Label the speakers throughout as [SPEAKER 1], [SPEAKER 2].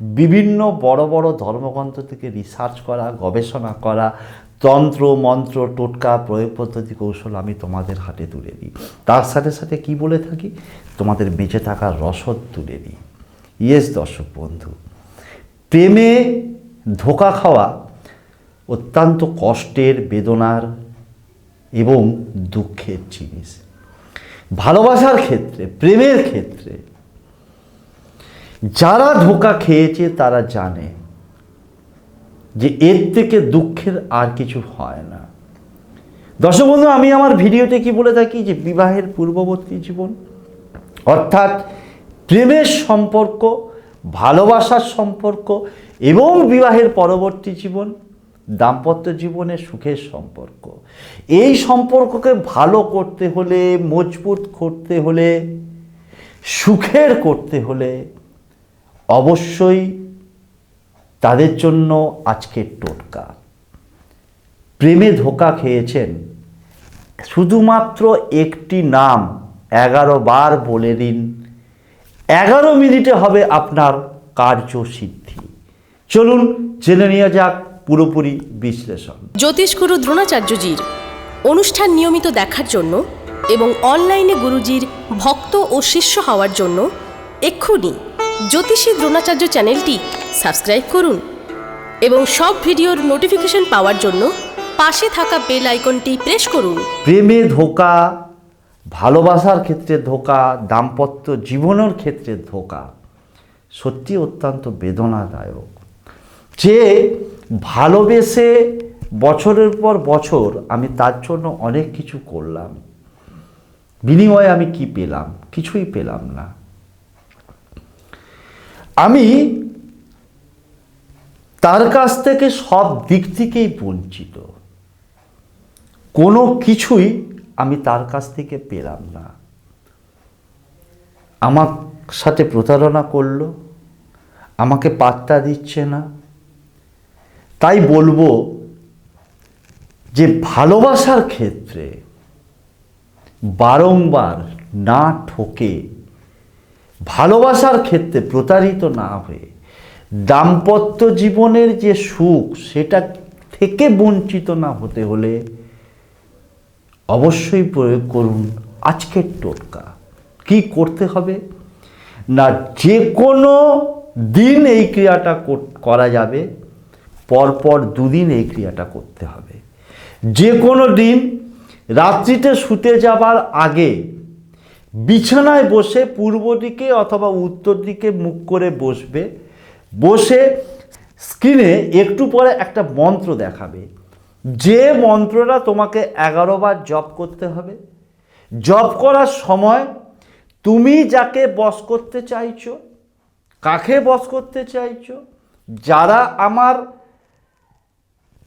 [SPEAKER 1] বিভিন্ন বড় বড় ধর্মগ্রন্থ থেকে রিসার্চ করা, গবেষণা করা, তন্ত্র, মন্ত্র, টোটকা, প্রয়োগ পদ্ধতি কৌশল আমি তোমাদের হাতে তুলে দিই। তার সাথে সাথে কি বলে থাকি? তোমাদের বেঁচে থাকার রসদ তুলে দিই। ইয়েস দর্শক বন্ধু, প্রেমে ধোকা খাওয়া অত্যন্ত কষ্টের, বেদনার এবং দুঃখের জিনিস। ভালোবাসার ক্ষেত্রে, প্রেমের ক্ষেত্রে যারা ধোকা খেয়েছে, তারা জানে যে এর থেকে দুঃখের আর কিছু হয় না। দর্শক বন্ধু, আমি আমার ভিডিওতে কি বলে থাকি? যে বিবাহের পূর্ববর্তী জীবন, অর্থাৎ প্রেমের সম্পর্ক, ভালোবাসার সম্পর্ক এবং বিবাহের পরবর্তী জীবন, দাম্পত্য জীবনে সুখের সম্পর্ক। এই সম্পর্ককে ভালো করতে হলে, মজবুত করতে হলে, সুখের করতে হলে অবশ্যই তাদের জন্য আজকের টোটকা। প্রেমে ধোকা খেয়েছেন। শুধুমাত্র একটি নাম এগারো বার বলে দিন। এগারো মিনিটে হবে আপনার কার্যসিদ্ধি চলুন জেনে নেওয়া যাক পুরোপুরি বিশ্লেষণ।
[SPEAKER 2] জ্যোতিষগুরু দ্রোণাচার্যজির অনুষ্ঠান নিয়মিত দেখার জন্য এবং অনলাইনে গুরুজির ভক্ত ও শিষ্য হওয়ার জন্য এক্ষুনি জ্যোতিষী দ্রোণাচার্য চ্যানেলটি সাবস্ক্রাইব করুন এবং সব ভিডিওর নোটিফিকেশন পাওয়ার জন্য পাশে থাকা বেল আইকনটি প্রেস করুন।
[SPEAKER 1] প্রেমে ধোকা, ভালোবাসার ক্ষেত্রে ধোকা, দাম্পত্য জীবনের ক্ষেত্রে ধোকা সত্যি অত্যন্ত বেদনাদায়ক। যে ভালোবেসে বছরের পর বছর আমি তার জন্য অনেক কিছু করলাম। বিনিময়ে আমি কি পেলাম? কিছুই পেলাম না। আমি তার কাছ থেকে সব দিক থেকেই বঞ্চিত। কোনো কিছুই আমি তার কাছ থেকে পেলাম না। আমার সাথে প্রতারণা করল, আমাকে পাত্তা দিচ্ছে না। তাই বলব যে ভালোবাসার ক্ষেত্রে বারংবার না ঠকে ভালোবাসার ক্ষেত্রে প্রতারিত না হয়ে দাম্পত্য জীবনের যে সুখ, সেটা থেকে বঞ্চিত না হতে হলে অবশ্যই প্রয়োগ করুন আজকের টোটকা। কি করতে হবে? না যে কোনো দিন এই ক্রিয়াটা কর- যাবে, পরপর দুদিন এই ক্রিয়াটা করতে হবে। যে কোনো দিন রাত্রিতে শুতে যাবার আগে বিছানায় বসে পূর্ব দিকে অথবা উত্তর দিকে মুখ করে বসবে। বসে স্ক্রিনে একটু পরে একটা মন্ত্র দেখাবে। যে মন্ত্রটা তোমাকে এগারো বার জপ করতে হবে। জপ করার সময় তুমি যাকে বস করতে চাইছো, কাকে বস করতে চাইছো, যারা আমার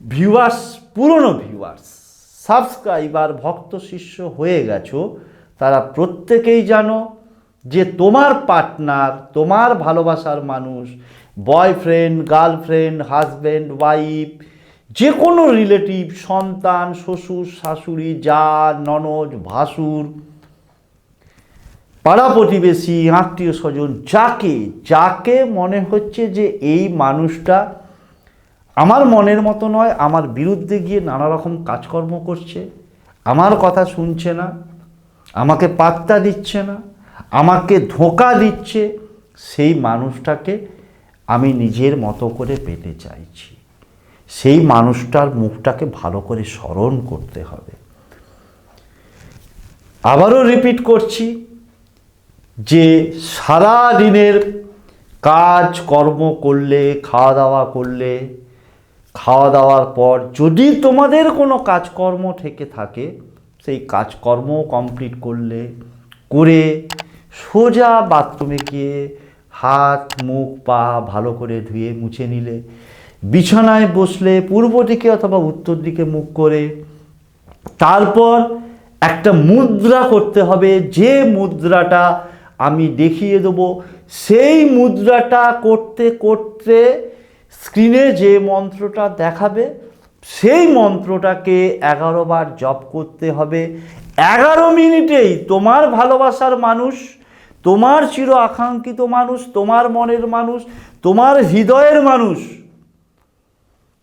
[SPEAKER 1] ভিউয়ার্স পুরনো ভিউয়ার্স সাবস্ক্রাইবার ভক্ত, শিষ্য হয়ে গেছো তারা প্রত্যেকেই জানো যে তোমার পার্টনার, তোমার ভালোবাসার মানুষ, বয়ফ্রেন্ড, গার্লফ্রেন্ড, হাজব্যান্ড, ওয়াইফ, যে কোনো রিলেটিভ, সন্তান, শ্বশুর, শাশুড়ি, যা, ননদ, ভাসুর, পাড়া প্রতিবেশী, আত্মীয় স্বজন, যাকে যাকে মনে হচ্ছে যে এই মানুষটা আমার মনের মতো নয়, আমার বিরুদ্ধে গিয়ে নানা রকম কাজকর্ম করছে, আমার কথা শুনছে না আমাকে পাত্তা দিচ্ছে না, আমাকে ধোঁকা দিচ্ছে, সেই মানুষটাকে আমি নিজের মতো করে পেতে চাইছি। সেই মানুষটার মুখটাকে ভালো করে স্মরণ করতে হবে। আবারও রিপিট করছি যে সারা দিনের কাজ, কর্ম করলে, খাওয়া দাওয়া করলে, খাওয়া দাওয়ার পর যদি তোমাদের কোনো কাজকর্ম থেকে থাকে সেই কাজকর্ম কমপ্লিট করলে, করে সোজা বাথরুমে গিয়ে হাত, মুখ, পা ভালো করে ধুয়ে মুছে নিলে, বিছানায় বসলে পূর্ব দিকে অথবা উত্তর দিকে মুখ করে, তারপর একটা মুদ্রা করতে হবে, যে মুদ্রাটা আমি দেখিয়ে দেবো, সেই মুদ্রাটা করতে করতে স্ক্রিনে যে মন্ত্রটা দেখাবে সেই মন্ত্রটাকে এগারো বার জপ করতে হবে। এগারো মিনিটেই তোমার ভালোবাসার মানুষ, তোমার চির আকাঙ্ক্ষিত মানুষ, তোমার মনের মানুষ, তোমার হৃদয়ের মানুষ,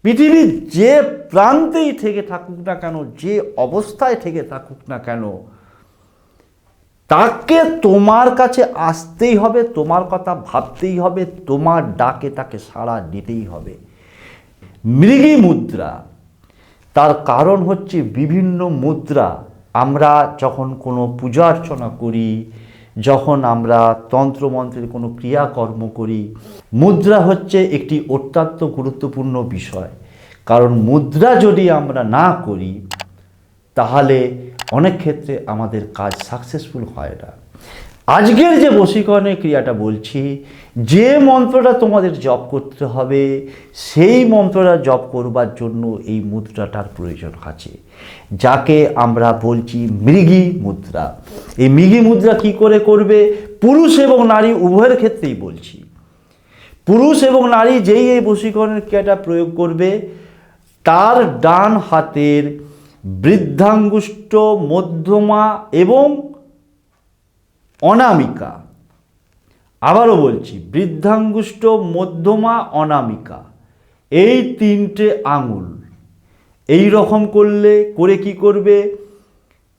[SPEAKER 1] পৃথিবীর যে প্রান্তেই থেকে থাকুক না কেন, যে অবস্থায় থেকে থাকুক না কেন, তাকে তোমার কাছে আসতেই হবে, তোমার কথা ভাবতেই হবে, তোমার ডাকে তাকে সাড়া দিতেই হবে। মৃগী মুদ্রা। তার কারণ হচ্ছে বিভিন্ন মুদ্রা। আমরা যখন কোনো পূজা অর্চনা করি, যখন আমরা তন্ত্রমন্ত্রের কোনো ক্রিয়াকর্ম করি, মুদ্রা হচ্ছে একটি অত্যন্ত গুরুত্বপূর্ণ বিষয়। কারণ মুদ্রা যদি আমরা না করি, তাহলে অনেক ক্ষেত্রে আমাদের কাজ সাকসেসফুল হয় না। আজকের যে বশীকরণের ক্রিয়াটা বলছি, যে মন্ত্রটা তোমাদের জপ করতে হবে, সেই মন্ত্রটা জপ করবার জন্য এই মুদ্রাটার প্রয়োজন আছে। যাকে আমরা বলছি মৃগী মুদ্রা। এই মৃগী মুদ্রা কি করে করবে? পুরুষ এবং নারী উভয়ের ক্ষেত্রেই বলছি। পুরুষ এবং নারী যেই এই বশীকরণের ক্রিয়াটা প্রয়োগ করবে, তার ডান হাতের বৃদ্ধাঙ্গুষ্ঠ, মধ্যমা এবং অনামিকা। আবারও বলছি, বৃদ্ধাঙ্গুষ্ঠ মধ্যমা অনামিকা। এই তিনটে আঙুল। এই রকম করলে, করে কি করবে?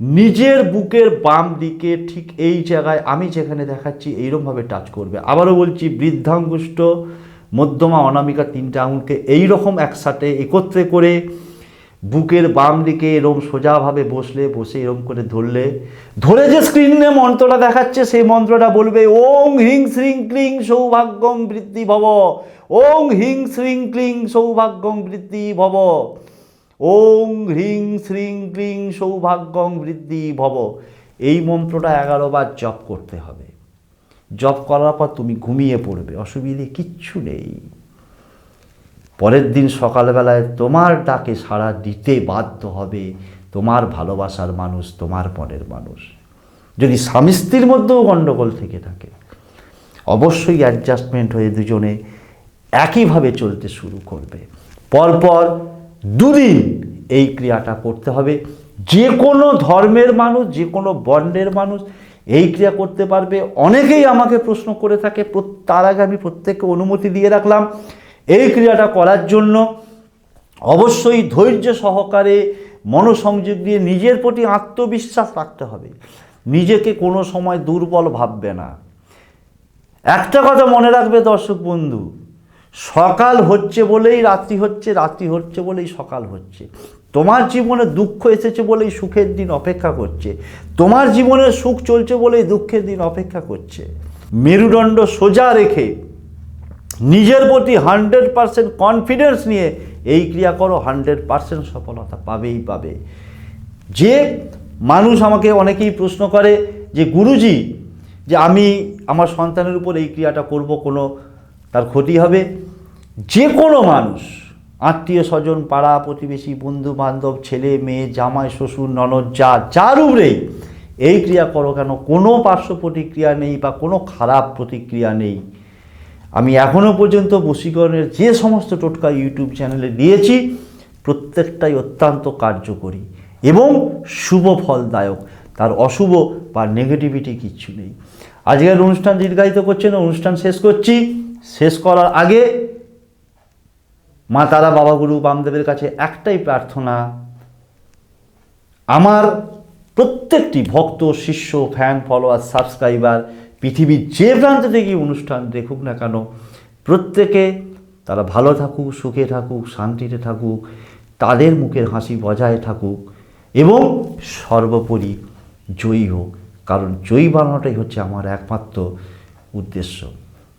[SPEAKER 1] নিজের বুকের বাম দিকে ঠিক এই জায়গায়, আমি যেখানে দেখাচ্ছি, এইরকমভাবে টাচ করবে। আবারও বলছি, বৃদ্ধাঙ্গুষ্ঠ মধ্যমা অনামিকা তিনটে আঙুলকে এই রকম একসাথে একত্রে করে বুকের বাম দিকে এরম সোজাভাবে বসলে, বসে এরম করে ধরলে, ধরে যে স্ক্রিনে মন্ত্রটা দেখাচ্ছে, সেই মন্ত্রটা বলবে ওং হিং শ্রিং ক্লিং সৌভাগ্যং বৃদ্ধি ভব। ওং হিং শ্রিং ক্লিং সৌভাগ্যং বৃদ্ধি ভব। ওং হ্রিং শ্রিং ক্লিং সৌভাগ্যং বৃদ্ধি ভব। এই মন্ত্রটা এগারো বার জপ করতে হবে। জপ করার পর তুমি ঘুমিয়ে পড়বে, অসুবিধে কিচ্ছু নেই। পরের দিন সকালবেলায় তোমার ডাকে সাড়া দিতে বাধ্য হবে। তোমার ভালোবাসার মানুষ তোমার মনের মানুষ। যদি স্বামী স্ত্রীর মধ্যেও গণ্ডগোল থেকে থাকে, অবশ্যই অ্যাডজাস্টমেন্ট হয়ে দুজনে একইভাবে চলতে শুরু করবে। পরপর দুদিন এই ক্রিয়াটা করতে হবে। যে কোনো ধর্মের মানুষ, যে কোনো বর্ণের মানুষ এই ক্রিয়া করতে পারবে। অনেকেই আমাকে প্রশ্ন করে থাকে, তার আগে আমি প্রত্যেককে অনুমতি দিয়ে রাখলাম। এই ক্রিয়াটা করার জন্য অবশ্যই ধৈর্য সহকারে মনোসংযোগ দিয়ে নিজের প্রতি আত্মবিশ্বাস রাখতে হবে। নিজেকে কোনো সময় দুর্বল ভাববে না। একটা কথা মনে রাখবে দর্শক বন্ধু, সকাল হচ্ছে বলেই রাত্রি হচ্ছে রাত্রি হচ্ছে বলেই সকাল হচ্ছে। তোমার জীবনে দুঃখ এসেছে বলেই সুখের দিন অপেক্ষা করছে। তোমার জীবনে সুখ চলছে বলেই দুঃখের দিন অপেক্ষা করছে। মেরুদণ্ড সোজা রেখে নিজের প্রতি হান্ড্রেড পারসেন্ট কনফিডেন্স নিয়ে এই ক্রিয়া করো, হান্ড্রেড পারসেন্ট সফলতা পাবেই পাবে। যে মানুষ আমাকে অনেকেই প্রশ্ন করে যে, গুরুজি, যে আমি আমার সন্তানের উপর এই ক্রিয়াটা করব কোনো, তার ক্ষতি হবে? যে কোনো মানুষ, আত্মীয় স্বজন, পাড়া প্রতিবেশী বন্ধু বান্ধব ছেলে, মেয়ে, জামাই, শ্বশুর, ননদ, যা, যার উপরেই এই ক্রিয়া করো কেন? কোনো পার্শ্ব প্রতিক্রিয়া নেই বা কোনো খারাপ প্রতিক্রিয়া নেই। আমি এখনও পর্যন্ত বশীকরণের যে সমস্ত টোটকা ইউটিউব চ্যানেলে দিয়েছি, প্রত্যেকটাই অত্যন্ত কার্যকরী এবং শুভ ফলদায়ক। তার অশুভ বা নেগেটিভিটি কিচ্ছু নেই। আজকের অনুষ্ঠান দীর্ঘায়িত করছে না, অনুষ্ঠান শেষ করছি। শেষ করার আগে মা তারা বাবা গুরু বামদেবের কাছে একটাই প্রার্থনা। আমার প্রত্যেকটি ভক্ত, শিষ্য ফ্যান ফলোয়ার সাবস্ক্রাইবার পৃথিবীর যে প্রান্ত থেকে অনুষ্ঠান দেখুক না কেন, প্রত্যেকে তারা ভালো থাকুক, সুখে থাকুক, শান্তিতে থাকুক, তাদের মুখের হাসি বজায় থাকুক এবং সর্বোপরি জয়ী হোক। কারণ জয়ী বানানোটাই হচ্ছে আমার একমাত্র উদ্দেশ্য।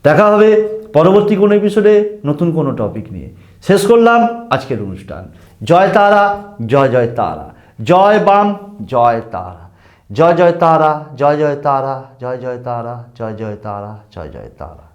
[SPEAKER 1] দেখা হবে পরবর্তী কোনো এপিসোডে নতুন কোনো টপিক নিয়ে। শেষ করলাম আজকের অনুষ্ঠান। জয় তারা, জয় জয় তারা। জয় বাম, জয় তারা। জয় জয় তারা, জয় জয় তারা, জয় জয় তারা, জয় জয় তারা, জয় জয় তারা।